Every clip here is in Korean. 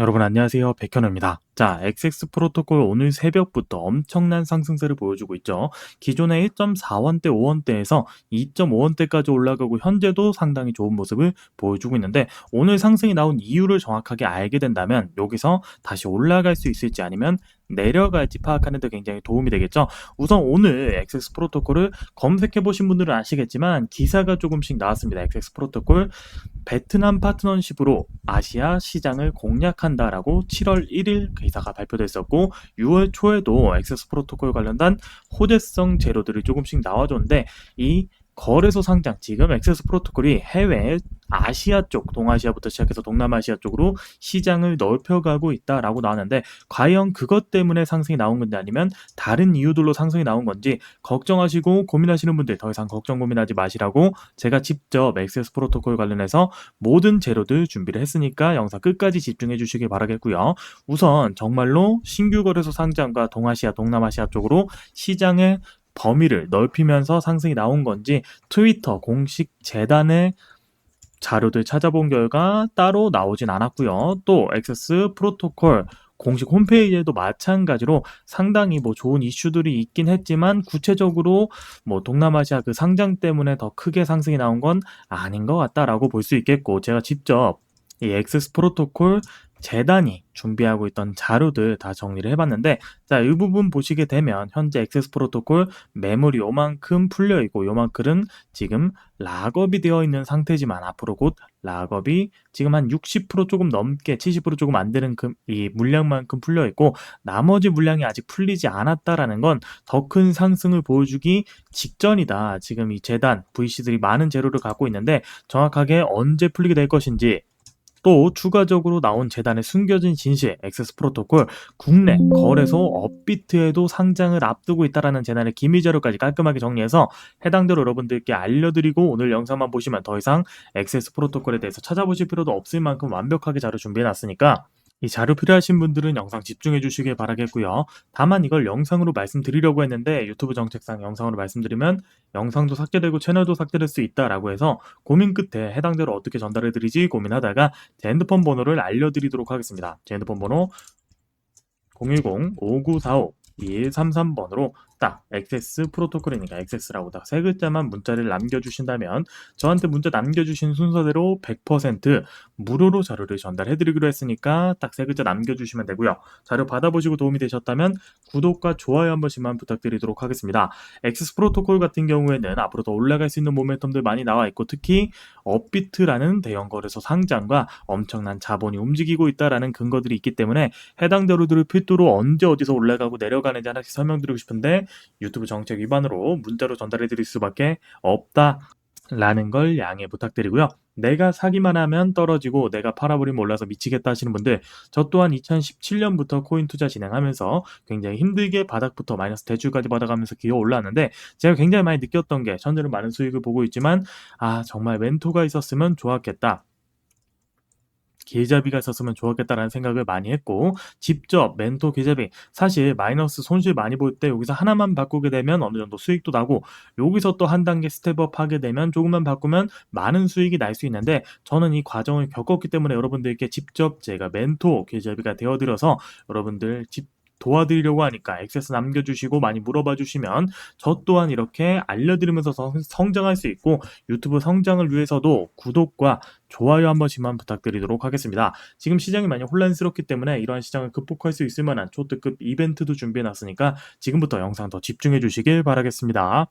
여러분 안녕하세요. 백현우입니다. 자, XX 프로토콜 오늘 새벽부터 엄청난 상승세를 보여주고 있죠. 기존의 1.4원대, 5원대에서 2.5원대까지 올라가고 현재도 상당히 좋은 모습을 보여주고 있는데 오늘 상승이 나온 이유를 정확하게 알게 된다면 여기서 다시 올라갈 수 있을지 아니면 내려갈지 파악하는 데 굉장히 도움이 되겠죠. 우선 오늘 XX 프로토콜을 검색해 보신 분들은 아시겠지만 기사가 조금씩 나왔습니다. XX 프로토콜 베트남 파트너십으로 아시아 시장을 공략한다라고 7월 1일 기사가 발표됐었고 6월 초에도 액세스 프로토콜 관련된 호재성 재료들이 조금씩 나와줬는데 이 거래소 상장 지금 액세스 프로토콜이 해외 아시아 쪽, 동아시아부터 시작해서 동남아시아 쪽으로 시장을 넓혀가고 있다라고 나왔는데 과연 그것 때문에 상승이 나온 건지 아니면 다른 이유들로 상승이 나온 건지 걱정하시고 고민하시는 분들 더 이상 걱정 고민하지 마시라고 제가 직접 액세스 프로토콜 관련해서 모든 재료들 준비를 했으니까 영상 끝까지 집중해 주시길 바라겠고요. 우선 정말로 신규 거래소 상장과 동아시아, 동남아시아 쪽으로 시장의 범위를 넓히면서 상승이 나온 건지 트위터 공식 재단의 자료들 찾아본 결과 따로 나오진 않았고요. 또 액세스 프로토콜 공식 홈페이지에도 마찬가지로 상당히 뭐 좋은 이슈들이 있긴 했지만 구체적으로 뭐 동남아시아 그 상장 때문에 더 크게 상승이 나온 건 아닌 것 같다라고 볼 수 있겠고 제가 직접 이 액세스 프로토콜 재단이 준비하고 있던 자료들 다 정리를 해봤는데 자, 이 부분 보시게 되면 현재 액세스 프로토콜 매물이 요만큼 풀려 있고 요만큼은 지금 락업이 되어 있는 상태지만 앞으로 곧 락업이 지금 한 60% 조금 넘게 70% 조금 안 되는 그, 이 물량만큼 풀려 있고 나머지 물량이 아직 풀리지 않았다라는 건 더 큰 상승을 보여주기 직전이다. 지금 이 재단 VC들이 많은 재료를 갖고 있는데 정확하게 언제 풀리게 될 것인지 또 추가적으로 나온 재단의 숨겨진 진실, 액세스 프로토콜, 국내 거래소 업비트에도 상장을 앞두고 있다라는 재단의 기밀 자료까지 깔끔하게 정리해서 해당대로 여러분들께 알려드리고 오늘 영상만 보시면 더 이상 액세스 프로토콜에 대해서 찾아보실 필요도 없을 만큼 완벽하게 자료 준비해놨으니까 이 자료 필요하신 분들은 영상 집중해 주시길 바라겠고요. 다만 이걸 영상으로 말씀드리려고 했는데 유튜브 정책상 영상으로 말씀드리면 영상도 삭제되고 채널도 삭제될 수 있다라고 해서 고민 끝에 해당대로 어떻게 전달해 드리지 고민하다가 제 핸드폰 번호를 알려드리도록 하겠습니다. 제 핸드폰 번호 010-5945 2133번으로 딱 액세스 프로토콜이니까 액세스라고 딱세 글자만 문자를 남겨주신다면 저한테 문자 남겨주신 순서대로 100% 무료로 자료를 전달해드리기로 했으니까 딱 세 글자 남겨주시면 되고요. 자료 받아보시고 도움이 되셨다면 구독과 좋아요 한 번씩만 부탁드리도록 하겠습니다. 액세스 프로토콜 같은 경우에는 앞으로 더 올라갈 수 있는 모멘텀들 많이 나와 있고 특히 업비트라는 대형 거래소 상장과 엄청난 자본이 움직이고 있다라는 근거들이 있기 때문에 해당 자료들을 필두로 언제 어디서 올라가고 내려가는지 하나씩 설명드리고 싶은데 유튜브 정책 위반으로 문자로 전달해 드릴 수밖에 없다라는 걸 양해 부탁드리고요. 내가 사기만 하면 떨어지고 내가 팔아버리면 올라서 미치겠다 하시는 분들 저 또한 2017년부터 코인 투자 진행하면서 굉장히 힘들게 바닥부터 마이너스 대출까지 받아가면서 기어 올랐는데 제가 굉장히 많이 느꼈던 게 현재는 많은 수익을 보고 있지만 아 정말 멘토가 있었으면 좋았겠다 계좌비가 있었으면 좋았겠다라는 생각을 많이 했고 직접 멘토 계좌비 사실 마이너스 손실 많이 볼 때 여기서 하나만 바꾸게 되면 어느 정도 수익도 나고 여기서 또 한 단계 스텝업 하게 되면 조금만 바꾸면 많은 수익이 날 수 있는데 저는 이 과정을 겪었기 때문에 여러분들께 직접 제가 멘토 계좌비가 되어드려서 여러분들 집 도와드리려고 하니까 액세스 남겨주시고 많이 물어봐 주시면 저 또한 이렇게 알려드리면서 성장할 수 있고 유튜브 성장을 위해서도 구독과 좋아요 한 번씩만 부탁드리도록 하겠습니다. 지금 시장이 많이 혼란스럽기 때문에 이러한 시장을 극복할 수 있을 만한 초특급 이벤트도 준비해 놨으니까 지금부터 영상 더 집중해 주시길 바라겠습니다.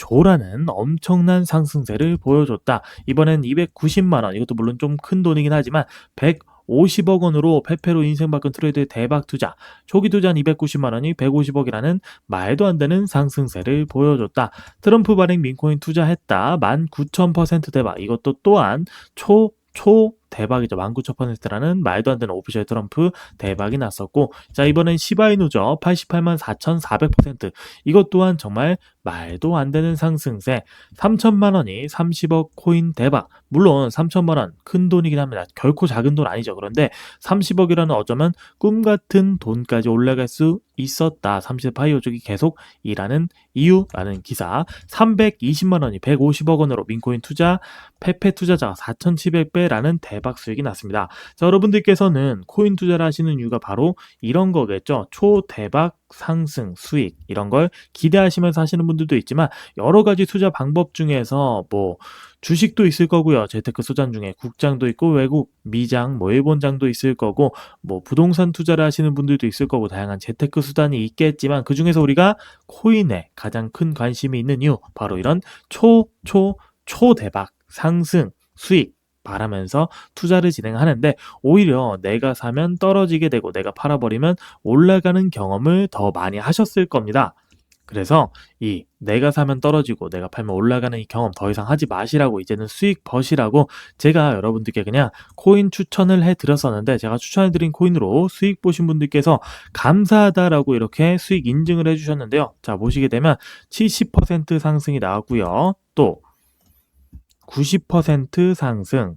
조라는 엄청난 상승세를 보여줬다. 이번엔 290만 원, 이것도 물론 좀 큰 돈이긴 하지만 150억 원으로 페페로 인생 바꾼 트레이드의 대박 투자, 초기 투자한 290만 원이 150억이라는 말도 안 되는 상승세를 보여줬다. 트럼프 발행 민코인 투자했다. 19,000% 대박. 이것도 또한 초, 초, 대박이죠. 19,000%라는 말도 안 되는 오피셜 트럼프 대박이 났었고 자 이번엔 시바이누죠. 88만 4,400% 이것 또한 정말 말도 안 되는 상승세 3천만 원이 30억 코인 대박 물론 3천만 원 큰 돈이긴 합니다. 결코 작은 돈 아니죠. 그런데 30억이라는 어쩌면 꿈 같은 돈까지 올라갈 수 있었다. 30세 파이오족이 계속 일하는 이유라는 기사 320만 원이 150억 원으로 민코인 투자 페페 투자자가 4,700배라는 대박 수익이 났습니다. 자, 여러분들께서는 코인 투자를 하시는 이유가 바로 이런 거겠죠. 초대박 상승 수익 이런 걸 기대하시면서 하시는 분들도 있지만 여러 가지 투자 방법 중에서 뭐 주식도 있을 거고요. 재테크 소장 중에 국장도 있고 외국 미장, 뭐 일본장도 있을 거고 뭐 부동산 투자를 하시는 분들도 있을 거고 다양한 재테크 수단이 있겠지만 그 중에서 우리가 코인에 가장 큰 관심이 있는 이유 바로 이런 초, 초, 초대박 상승 수익 바라면서 투자를 진행하는데 오히려 내가 사면 떨어지게 되고 내가 팔아버리면 올라가는 경험을 더 많이 하셨을 겁니다. 그래서 이 내가 사면 떨어지고 내가 팔면 올라가는 이 경험 더 이상 하지 마시라고 이제는 수익 버시라고 제가 여러분들께 그냥 코인 추천을 해 드렸었는데 제가 추천해 드린 코인으로 수익 보신 분들께서 감사하다라고 이렇게 수익 인증을 해 주셨는데요. 자, 보시게 되면 70% 상승이 나왔고요. 또 90% 상승,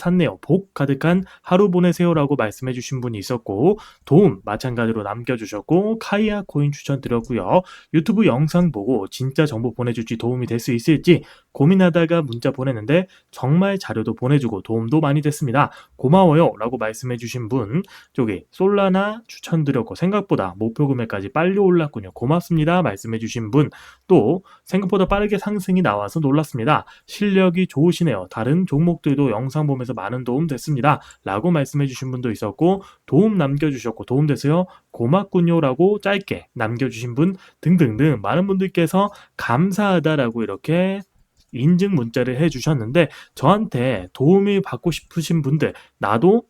샀네요. 복 가득한 하루 보내세요라고 말씀해 주신 분이 있었고 도움 마찬가지로 남겨주셨고 카이아 코인 추천 드렸고요. 유튜브 영상 보고 진짜 정보 보내줄지 도움이 될 수 있을지 고민하다가 문자 보냈는데 정말 자료도 보내주고 도움도 많이 됐습니다. 고마워요 라고 말씀해 주신 분 저기 솔라나 추천드렸고 생각보다 목표 금액까지 빨리 올랐군요. 고맙습니다 말씀해 주신 분 또 생각보다 빠르게 상승이 나와서 놀랐습니다. 실력이 좋으시네요. 다른 종목들도 영상 보면서 많은 도움 됐습니다. 라고 말씀해 주신 분도 있었고 도움 남겨 주셨고 도움 되세요? 고맙군요 라고 짧게 남겨 주신 분 등등등 많은 분들께서 감사하다라고 이렇게 인증 문자를 해 주셨는데 저한테 도움을 받고 싶으신 분들 나도